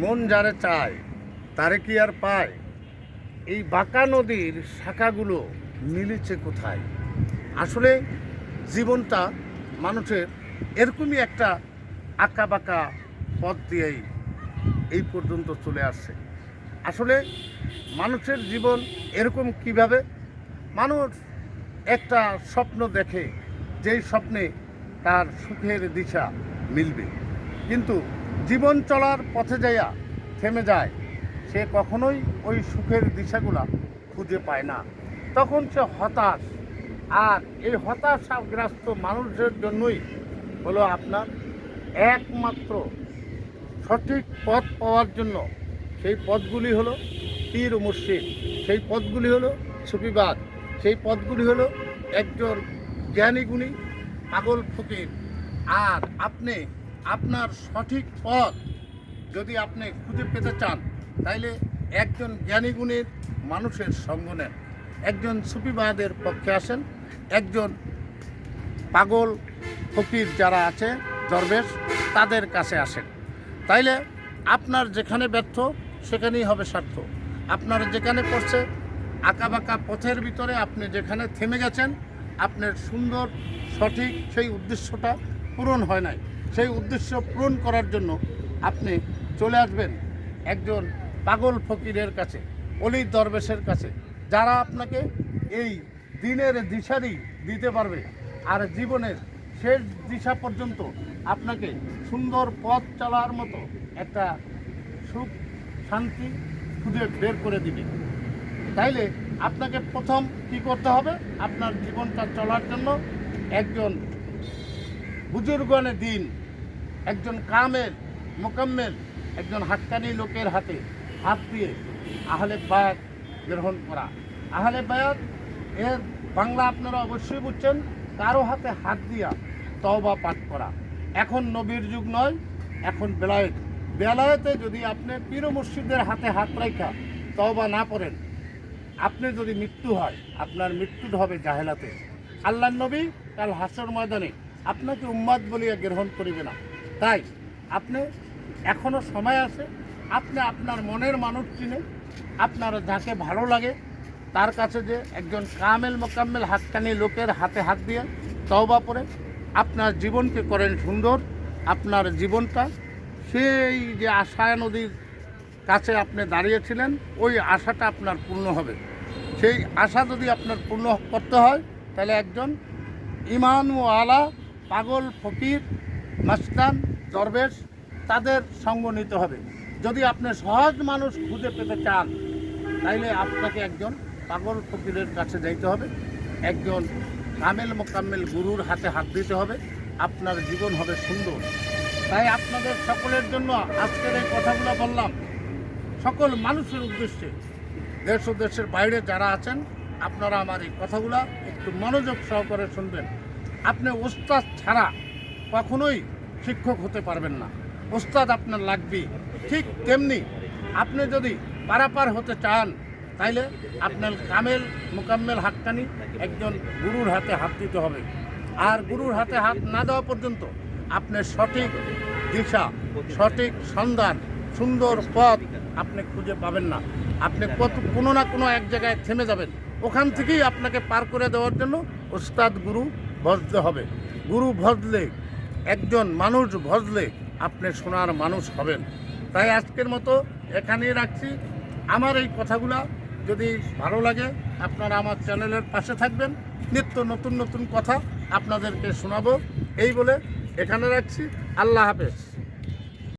মন যারে চায়, তারে কি আর পায়? এই বাঁকা নদীর শাখাগুলো মিলেছে কোথায়? আসলে জীবনটা মানুষের এরকমই একটা আঁকা বাঁকা পথ দিয়েই এই পর্যন্ত চলে আসছে। আসলে মানুষের জীবন এরকম কীভাবে? মানুষ একটা স্বপ্ন দেখে, যেই স্বপ্নে তার সুখের দিশা মিলবে। কিন্তু জীবন চলার পথে যাইয়া থেমে যায়, সে কখনোই ওই সুখের দিশাগুলা খুঁজে পায় না। তখন সে হতাশ, আর এই হতাশাগ্রস্ত মানুষের জন্যই হলো আপনার একমাত্র সঠিক পথ পাওয়ার জন্য সেই পথগুলি হলো পীর মুর্শিদ। সেই পথগুলি হলো সুফিবাদ। সেই পথগুলি হলো একজন জ্ঞানী গুণী পাগল ফকির। আর আপনি আপনার সঠিক পথ যদি আপনি খুঁজে পেতে চান, তাইলে একজন জ্ঞানী গুণীর মানুষের সঙ্গ নেন। একজন সুফিবাদের পক্ষে আসেন, একজন পাগল ফকির যারা আছে, দরবেশ, তাদের কাছে আসেন। তাইলে আপনার যেখানে ব্যর্থ, সেখানেই হবে স্বার্থ। আপনার যেখানে পড়ছে, আঁকাবাঁকা পথের ভিতরে আপনি যেখানে থেমে গেছেন, আপনার সুন্দর, সঠিক সেই উদ্দেশ্যটা পূরণ হয় নাই। সেই উদ্দেশ্য পূরণ করার জন্য আপনি চলে আসবেন একজন পাগল ফকিরের কাছে অলির দরবেশের কাছে, যারা আপনাকে এই দিনের দিশারি দিতে পারবে আর জীবনের শেষ দিশা পর্যন্ত আপনাকে সুন্দর পথ চলার মতো একটা সুখ, শান্তি খুঁজে বের করে দিবে। তাইলে আপনাকে প্রথম কি করতে হবে? আপনার জীবনটা চলার জন্য একজন বুজুর্গনে দিন একজন কামেল, মোকাম্মেল, একজন হাক্কানি লোকের হাতে হাত দিয়ে আহলে বায়াত গ্রহণ করা। আহলে বায়াত, এর বাংলা আপনারা অবশ্যই বুঝছেন, কারও হাতে হাত দিয়া তওবা পাঠ করা। এখন নবীর যুগ নয়, এখন বেলায়েত। বেলায়েতে যদি আপনি পীর মুর্শিদের হাতে হাত রাখা তওবা না করেন, আপনি যদি মৃত্যু হয়, আপনার মৃত্যু হবে জাহেলাতে। আল্লাহ নবী কাল হাসর ময়দানে আপনাকে উম্মাদ বলিয়া গ্রহণ করিবে না। তাই আপনি এখনও সময় আছে, আপনি আপনার মনের মানুষ চিনে, আপনার যাকে ভালো লাগে, তার কাছে যে একজন কামেল মোকাম্মেল হাতকানি লোকের হাতে হাত দিয়ে তওবা পরে আপনার জীবনকে করেন সুন্দর, আপনার জীবনটা সেই যে আশায় নদীর কাছে আপনি দাঁড়িয়েছিলেন, ওই আশাটা আপনার পূর্ণ হবে। সেই আশা যদি আপনার পূর্ণ করতে হয়, তাহলে একজন ইমান ও আলা, পাগল, ফকির মাস্তান দরবেশ, তাদের সঙ্গ নিতে হবে। যদি আপনি সহজ মানুষ খুঁজে পেতে চান, তাইলে আপনাকে একজন পাগল ফকিরের কাছে যাইতে হবে। একজন কামেল মোকাম্মেল গুরুর হাতে হাত দিতে হবে। আপনার জীবন হবে সুন্দর। তাই আপনাদের সকলের জন্য আজকের এই কথাগুলো বললাম। সকল মানুষের উদ্দেশ্যে, দেশ ও দেশের বাইরে যারা আছেন, আপনারা আমার এই কথাগুলো একটু মনোযোগ সহকারে শুনবেন। আপনি ওস্তাদ ছাড়া কখনোই শিক্ষক হতে পারবেন না। ওস্তাদ আপনার লাগবেই ঠিক তেমনি আপনি যদি পারাপার হতে চান, তাইলে আপনার কামেল মোকাম্মেল হাতটানি একজন গুরুর হাতে হাত দিতে হবে। আর গুরুর হাতে হাত না দেওয়া পর্যন্ত আপনার সঠিক দিশা, সঠিক সন্ধান, সুন্দর পথ আপনি খুঁজে পাবেন না। আপনি কত, কোনো না কোনো এক জায়গায় থেমে যাবেন। ওখান থেকেই আপনাকে পার করে দেওয়ার জন্য ওস্তাদ গুরু ভজতে হবে। গুরু ভজলে একজন মানুষ ভজলে আপনি সোনার মানুষ হবেন। তাই আজকের মতো এখানেই রাখছি। আমার এই কথাগুলা যদি ভালো লাগে, আপনারা আমার চ্যানেলের পাশে থাকবেন। নিত্য নতুন নতুন কথা আপনাদেরকে শোনাবো। এই বলে এখানে রাখছি। আল্লাহ হাফেজ।